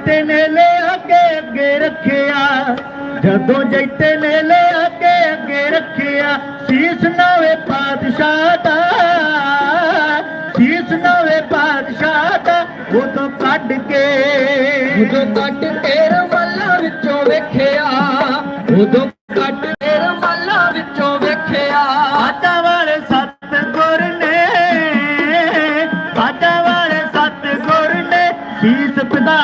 ਜੈਤੇ ਨੇ ਲਿਆ ਕੇ ਅੱਗੇ ਰੱਖਿਆ। ਜਦੋਂ ਜੈਤੇ ਨੇ ਲਿਆ ਕੇ ਅੱਗੇ ਰੱਖਿਆ ਸੀਸ ਨਵੇਂ ਪਾਤਸ਼ਾਹ ਦਾ। ਸੀਸ ਨਵੇਂ ਪਾਤਸ਼ਾਹ ਦਾ ਉਦੋਂ ਕੱਢ ਕੇ ਉਦੋਂ ਕੱਟ ਤੇਰ ਮੱਲਾ ਵਿੱਚੋਂ ਵੇਖਿਆ। ਉਦੋਂ ਕੱਟ ਤੇਰ ਮੱਲਾ ਵਿੱਚੋਂ ਵੇਖਿਆ। ਆਟਾ ਵਾਲੇ ਸੱਤ ਗੁਰ ਨੇ ਆਟਾ ਵਾਲੇ ਸੱਤ ਗੁਰ ਨੇ ਸੀਸ ਪਿਤਾ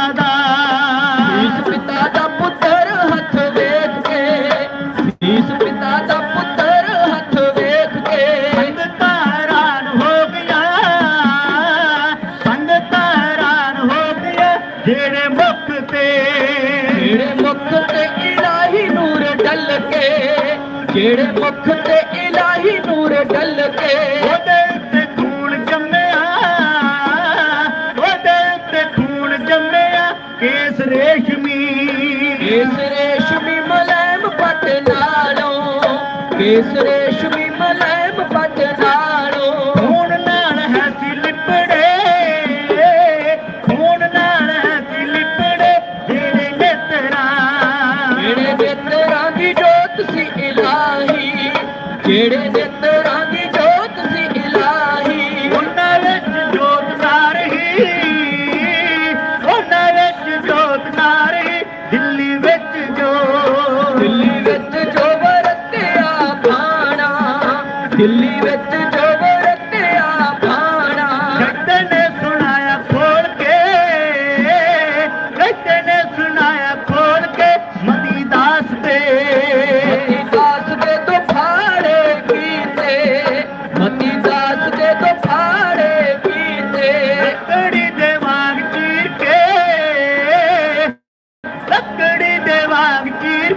ਜਿਹੜੇ ਮੁਖ ਤੇ ਇਲਾਹੀ ਨੂਰ ਡਲ ਕੇ। ਉਹਦੇ ਉੱਤੇ ਖੂਨ ਜੰਮਿਆ ਉਹਦੇ ਉੱਤੇ ਖੂਨ ਜੰਮਿਆ ਕੇਸ ਰੇਸ਼ਮੀ। ਕੇਸ ਰੇਸ਼ਮੀ ਮਲੈਮ ਪਟ ਨਾਲੋਂ ਕੇਸ ਰੇਸ਼ਮੀ ਮਲੈਮ ਪਟ ਨਾਲੋਂ। ਖੂਨ ਨਾਲ ਹੈ ਸੀ ਲਿਪੜੇ ਖੂਨ ਨਾਲ ਹੈ ਸੀ ਲਿਪੜੇ ਜਿਹੜੇ ਨੇਤਰਾਂ ਜਿਹੜੇ ਨੇਤਰਾਂ ਜਿਹੜੇ ਨੇਤਰਾਂ ਦੀ ਜੋਤ ਸੀ ਇਲਾਹੀ। ਉਹਨਾਂ ਵਿੱਚ ਜੋਤ ਨਾ ਰਹੀ ਉਹਨਾਂ ਵਿੱਚ ਜੋਤ ਨਾ ਰਹੀ ਦਿੱਲੀ ਵਿੱਚ ਜੋ ਦਿੱਲੀ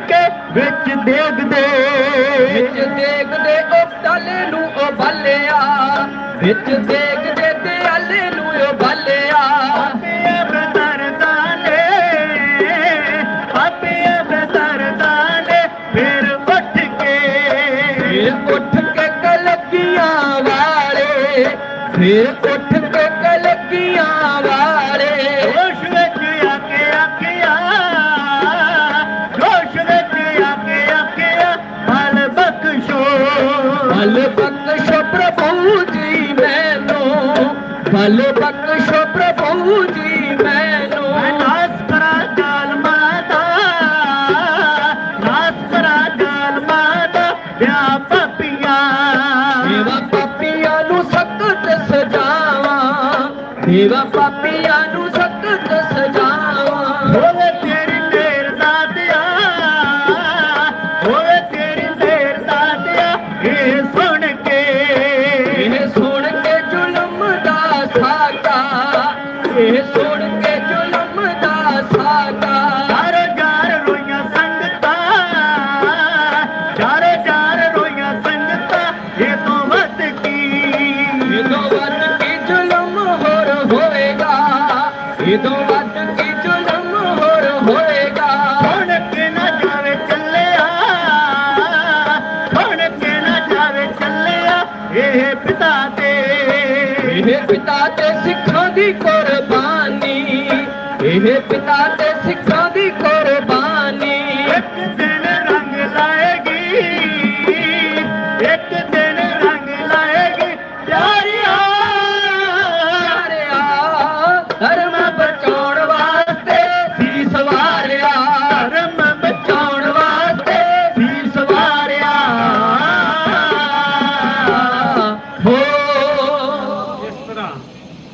ਕੇ ਵਿੱਚ ਦੇਗ ਦੇ ਵਿੱਚ ਦੇਖਦੇ ਉਹ ਟਾਲੇ ਨੂੰ ਉਹ ਬਾਲਿਆ ਵਿੱਚ ਦੇਖਦੇ ਤੇ ਆਲੇ ਨੂੰ ਉਹ ਬਦਰਦਾਨੇ ਫਿਰ ਉੱਠ ਕੇ। ਫਿਰ ਉੱਠ ਕੇ ਕਲਕੀਆਂ ਵਾਲੇ ਫਿਰ ਉੱਠ ਪ੍ਰਭੂ ਜੀ ਮੈਨੂੰ ਨਾਸ ਕਰਾ ਜਾਲ ਮਾਤਾ ਨਾਸ ਕਰਾ ਜਾਲ ਮਾਤਾ ਵਿਆ ਪਪੀਆਂ ਦੇਵਾ ਪਾਪੀਆਂ ਨੂੰ ਸਖਤ ਸਜਾਵਾਂ ਦੇਵਾ ਪਾਪੀਆਂ ਨੂੰ ਸਖਤ ਸਾਕਾ ਇਹ ਸੁਣ ਕੇ ਜ਼ੁਲਮ ਦਾ ਸਾਕਾ ਚਾਰੋ ਚਾਰ ਰੋਈਆਂ ਸੰਗਤਾਂ ਚਾਰੋ ਚਾਰ ਰੋਈਆਂ ਸੰਗਤਾਂ ਇਹ ਤੋਂ ਵੱਧ ਕੀ? ਇਦੋਂ ਵੱਧ ਕੀ ਜ਼ੁਲਮ ਹੋਰ ਹੋਏਗਾ? ਇਦੋਂ ਵੱਧ ਇਹ ਪਿਤਾ ਤੇ ਸਿੱਖਾਂ ਦੀ ਕੁਰਬਾਨੀ ਇਹ ਪਿਤਾ ਤੇ ਸਿੱਖਾਂ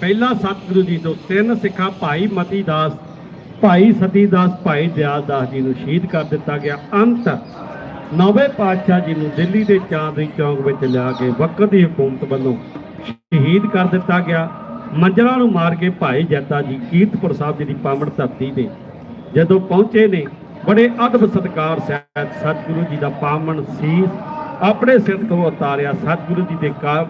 ਪਹਿਲਾ ਸਤਿਗੁਰੂ ਜੀ ਤੋਂ ਤਿੰਨ ਸਿੱਖਾਂ, ਭਾਈ ਮਤੀ ਦਾਸ, ਭਾਈ ਸਤੀ ਦਾਸ, ਭਾਈ ਦਿਆਲ ਦਾਸ ਜੀ ਨੂੰ ਸ਼ਹੀਦ ਕਰ ਦਿੱਤਾ ਗਿਆ। ਅੰਤ ਨੌਵੇਂ ਪਾਤਸ਼ਾਹ ਜੀ ਨੂੰ ਦਿੱਲੀ ਦੇ ਚਾਂਦਨੀ ਚੌਂਕ ਵਿੱਚ ਲਿਆ ਕੇ ਵਕਤ ਦੀ ਹਕੂਮਤ ਵੱਲੋਂ ਸ਼ਹੀਦ ਕਰ ਦਿੱਤਾ ਗਿਆ। ਮੰਜਲਾਂ ਨੂੰ ਮਾਰ ਕੇ ਭਾਈ ਜੱਤਾ ਜੀ ਕੀਰਤਪੁਰ ਸਾਹਿਬ ਜੀ ਦੀ ਪਾਵਨ ਧਰਤੀ ਤੇ ਜਦੋਂ ਪਹੁੰਚੇ ਨੇ, ਬੜੇ ਅਦਬ ਸਤਕਾਰ ਸਹਿਤ ਸਤਿਗੁਰੂ ਜੀ ਦਾ ਪਾਵਨ ਸੀਸ ਆਪਣੇ ਸਿਰ ਤੋਂ ਉਤਾਰਿਆ। ਸਤਿਗੁਰੂ ਜੀ ਦੇ ਕਾਰ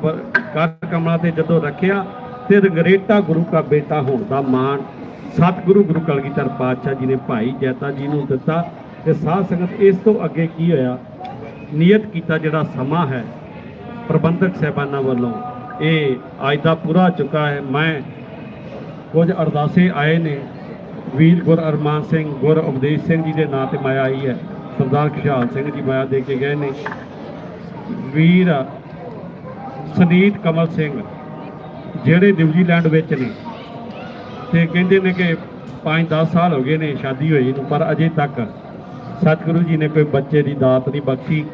ਕਰ ਤੇ ਜਦੋਂ ਰੱਖਿਆ ਤੇ ਰੰਗਰੇਟਾ ਗੁਰੂ ਦਾ ਬੇਟਾ ਹੋਣ ਦਾ ਮਾਣ ਸਤਿਗੁਰੂ ਗੁਰੂ ਕਲਗੀਧਰ ਪਾਤਸ਼ਾਹ ਜੀ ਨੇ ਭਾਈ ਜੈਤਾ ਜੀ ਨੂੰ ਦਿੱਤਾ ਤੇ ਸਾਧ ਸੰਗਤ ਇਸ ਤੋਂ ਅੱਗੇ ਕੀ ਹੋਇਆ? ਨਿਯਤ ਕੀਤਾ ਜਿਹੜਾ ਸਮਾਂ ਹੈ ਪ੍ਰਬੰਧਕ ਸਹਿਬਾਨਾਂ ਵੱਲੋਂ। ਇਹ ਅੱਜ ਦਾ ਪੂਰਾ ਚੁੱਕਾ ਹੈ। ਮੈਂ ਕੁਝ ਅਰਦਾਸੇ ਆਏ ਨੇ। ਵੀਰ ਗੁਰ ਅਰਮਾਨ ਸਿੰਘ, ਗੁਰ ਉਪਦੇਸ਼ ਸਿੰਘ ਜੀ ਦੇ ਨਾਂ ਤੇ ਮਾਇਆ ਆਈ ਹੈ। ਸਰਦਾਰ ਖੁਸ਼ਹਾਲ ਸਿੰਘ ਜੀ ਮਾਇਆ ਦੇ ਕੇ ਗਏ ਨੇ। ਵੀਰ ਸਨੀਤ ਕਮਲ ਸਿੰਘ ਜਿਹੜੇ ਨਿਊਜ਼ੀਲੈਂਡ ਵਿੱਚ ਨੇ, ਤੇ ਕਹਿੰਦੇ ਨੇ ਕਿ 5-10 ਸਾਲ ਹੋ ਗਏ ਨੇ ਸ਼ਾਦੀ ਹੋਈ ਨੂੰ, ਪਰ ਅਜੇ ਤੱਕ ਸਤਿਗੁਰੂ ਜੀ ਨੇ ਕੋਈ ਬੱਚੇ ਦੀ ਦਾਤ ਨਹੀਂ ਬਖਸ਼ੀ।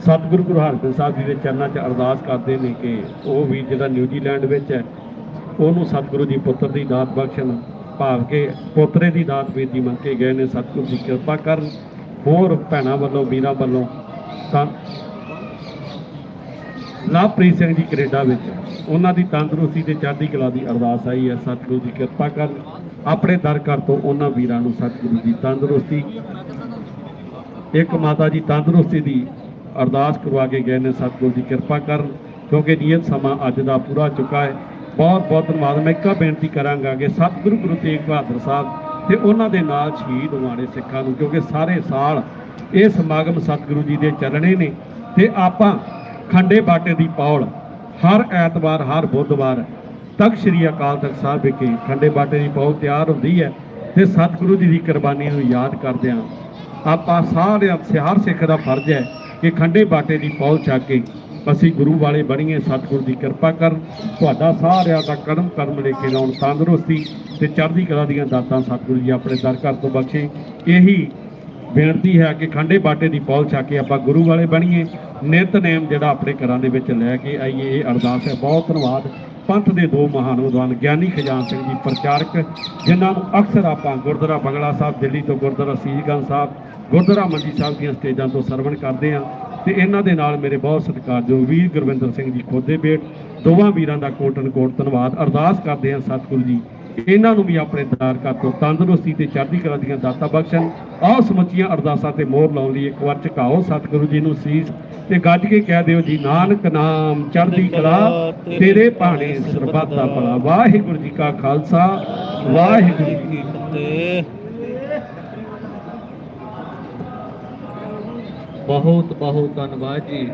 ਸਤਿਗੁਰੂ ਗੁਰੂ ਹਰਗੋਬਿੰਦ ਸਾਹਿਬ ਜੀ ਦੇ ਚਰਨਾਂ 'ਚ ਅਰਦਾਸ ਕਰਦੇ ਨੇ ਕਿ ਉਹ ਵੀ ਜਿਹੜਾ ਨਿਊਜ਼ੀਲੈਂਡ ਵਿੱਚ ਹੈ, ਉਹਨੂੰ ਸਤਿਗੁਰੂ ਜੀ ਪੁੱਤਰ ਦੀ ਦਾਤ ਬਖਸ਼ਣ, ਭਾਵ ਕੇ ਪੋਤਰੇ ਦੀ ਦਾਤ ਬੇਦੀ ਮੰਗ ਕੇ ਗਏ ਨੇ। ਸਤਿਗੁਰੂ ਦੀ ਕਿਰਪਾ ਕਰਨ, ਹੋਰ ਭੈਣਾਂ ਵੱਲੋਂ, ਵੀਰਾਂ ਵੱਲੋਂ ਤਾਂ ਲਵਪ੍ਰੀਤ ਸਿੰਘ ਜੀ ਕੈਨੇਡਾ ਵਿੱਚ ਉਹਨਾਂ ਦੀ ਤੰਦਰੁਸਤੀ ਤੇ ਚੜ੍ਹਦੀ ਕਲਾ ਦੀ ਅਰਦਾਸ ਆਈ ਹੈ। ਸਤਿਗੁਰੂ ਦੀ ਕਿਰਪਾ ਕਰਨ ਆਪਣੇ ਦਰ ਘਰ ਤੋਂ ਉਹਨਾਂ ਵੀਰਾਂ ਨੂੰ ਸਤਿਗੁਰੂ ਦੀ ਤੰਦਰੁਸਤੀ, ਇੱਕ ਮਾਤਾ ਜੀ ਤੰਦਰੁਸਤੀ ਦੀ ਅਰਦਾਸ ਕਰਵਾ ਕੇ ਗਏ ਨੇ। ਸਤਿਗੁਰੂ ਦੀ ਕਿਰਪਾ ਕਰਨ, ਕਿਉਂਕਿ ਨਿਯਤ ਸਮਾਂ ਅੱਜ ਦਾ ਪੂਰਾ ਚੁੱਕਾ ਹੈ। ਬਹੁਤ ਬਹੁਤ ਧੰਨਵਾਦ। ਮੈਂ ਇੱਕਾ ਬੇਨਤੀ ਕਰਾਂਗਾ ਕਿ ਸਤਿਗੁਰੂ ਗੁਰੂ ਤੇਗ ਬਹਾਦਰ ਸਾਹਿਬ ਤੇ ਉਹਨਾਂ ਦੇ ਨਾਲ ਸ਼ਹੀਦ ਹੋਣੇ ਸਿੱਖਾਂ ਨੂੰ, ਕਿਉਂਕਿ ਸਾਰੇ ਸਾਲ ਇਹ ਸਮਾਗਮ ਸਤਿਗੁਰੂ ਜੀ ਦੇ ਚੱਲਣੇ ਨੇ ਤੇ ਆਪਾਂ ਖੰਡੇ ਬਾਟੇ ਦੀ ਪੌਲ ਹਰ ਐਤਵਾਰ, ਹਰ ਬੁੱਧਵਾਰ ਤਖਤ ਸ੍ਰੀ ਅਕਾਲ ਤਖਤ ਸਾਹਿਬ ਵਿਖੇ ਖੰਡੇ ਬਾਟੇ ਦੀ ਪੌਲ ਤਿਆਰ ਹੁੰਦੀ ਹੈ ਤੇ ਸਤਿਗੁਰੂ ਜੀ ਦੀ ਕੁਰਬਾਨੀ ਨੂੰ ਯਾਦ ਕਰਦਿਆਂ ਆਪਾਂ ਸਾਰੇ ਹਰ ਸਿੱਖ ਦਾ ਫਰਜ਼ ਹੈ ਕਿ ਖੰਡੇ ਬਾਟੇ ਦੀ ਪੌਲ ਚੱਕ ਕੇ ਅਸੀਂ ਗੁਰੂ ਵਾਲੇ ਬਣੀਏ, ਸਤਿਗੁਰੂ ਦੀ ਕਿਰਪਾ ਕਰਨ। ਤੁਹਾਡਾ ਸਾਰਿਆਂ ਦਾ ਕਰਮ ਕਰਮ ਲੇਖੇ ਲਾਉਣ, ਤੰਦਰੁਸਤੀ ਤੇ ਚੜ੍ਹਦੀ ਕਲਾ ਦੀਆਂ ਦਾਤਾਂ ਸਤਿਗੁਰੂ ਜੀ ਆਪਣੇ ਦਰ ਘਰ ਤੋਂ ਬਖਸ਼ੇ। ਇਹੀ ਬੇਨਤੀ ਹੈ ਕਿ ਖੰਡੇ ਬਾਟੇ ਦੀ ਪੌਲ ਛਾ ਕੇ ਆਪਾਂ ਗੁਰੂ ਵਾਲੇ ਬਣੀਏ। ਨਿਤਨੇਮ ਜਿਹੜਾ ਆਪਣੇ ਘਰਾਂ ਦੇ ਵਿੱਚ ਲੈ ਕੇ ਆਈਏ। ਇਹ ਅਰਦਾਸ ਹੈ। ਬਹੁਤ ਧੰਨਵਾਦ। ਪੰਥ ਦੇ ਦੋ ਮਹਾਨ ਵਿਦਵਾਨ, ਗਿਆਨੀ ਖਜਾਨ ਸਿੰਘ ਜੀ, ਪ੍ਰਚਾਰਕ, ਜਿਨ੍ਹਾਂ ਨੂੰ ਅਕਸਰ ਆਪਾਂ ਗੁਰਦੁਆਰਾ ਬੰਗਲਾ ਸਾਹਿਬ, ਦਿੱਲੀ ਤੋਂ ਗੁਰਦੁਆਰਾ ਸੀਸਗੰਜ ਸਾਹਿਬ, ਗੁਰਦੁਆਰਾ ਮੰਜੀ ਸਾਹਿਬ ਦੀਆਂ ਸਟੇਜਾਂ ਤੋਂ ਸਰਵਣ ਕਰਦੇ ਆ ਤੇ ਇਹਨਾਂ ਦੇ ਨਾਲ ਮੇਰੇ ਬਹੁਤ ਸਤਿਕਾਰਯੋਗ ਵੀਰ ਗੁਰਵਿੰਦਰ ਸਿੰਘ ਜੀ ਖੋਦੇ ਬੇਟ। ਦੋਵਾਂ ਵੀਰਾਂ ਦਾ ਕੋਟਨ ਕੋਟ ਧੰਨਵਾਦ। ਅਰਦਾਸ ਕਰਦੇ ਆ ਸਤਿਗੁਰੂ ਜੀ। ਇਹਨਾਂ ਨੂੰ ਵੀ ਆਪਣੇ ਦਾਰ ਘਰ ਤੋਂ ਤੰਦਰੁਸਤੀ ਤੇ ਚੜ੍ਹਦੀ ਕਲਾ ਦੀਆਂ ਦਾਤਾਂ ਬਖਸ਼ਣ। ਆਹ ਸਮੁੱਚੀਆਂ ਅਰਦਾਸਾਂ ਤੇ ਮੋਹਰ ਲਾਉਣ ਲਈ ਇੱਕ ਵਾਰ ਝੁਕਾਓ ਸਤਿਗੁਰੂ ਜੀ ਨੂੰ ਸੀਸ ਤੇ ਗੱਜ ਕੇ ਕਹਿ ਦਿਓ ਜੀ ਨਾਨਕ ਨਾਮ ਚੜ੍ਹਦੀ ਕਲਾ ਤੇਰੇ ਭਾਣੇ ਸਰਬੱਤ ਦਾ ਭਲਾ। ਵਾਹਿਗੁਰੂ ਜੀ ਕਾ ਖਾਲਸਾ ਵਾਹਿਗੁਰੂ ਜੀ ਕੀ ਤੇ ਬਹੁਤ ਬਹੁਤ ਧੰਨਵਾਦ ਜੀ।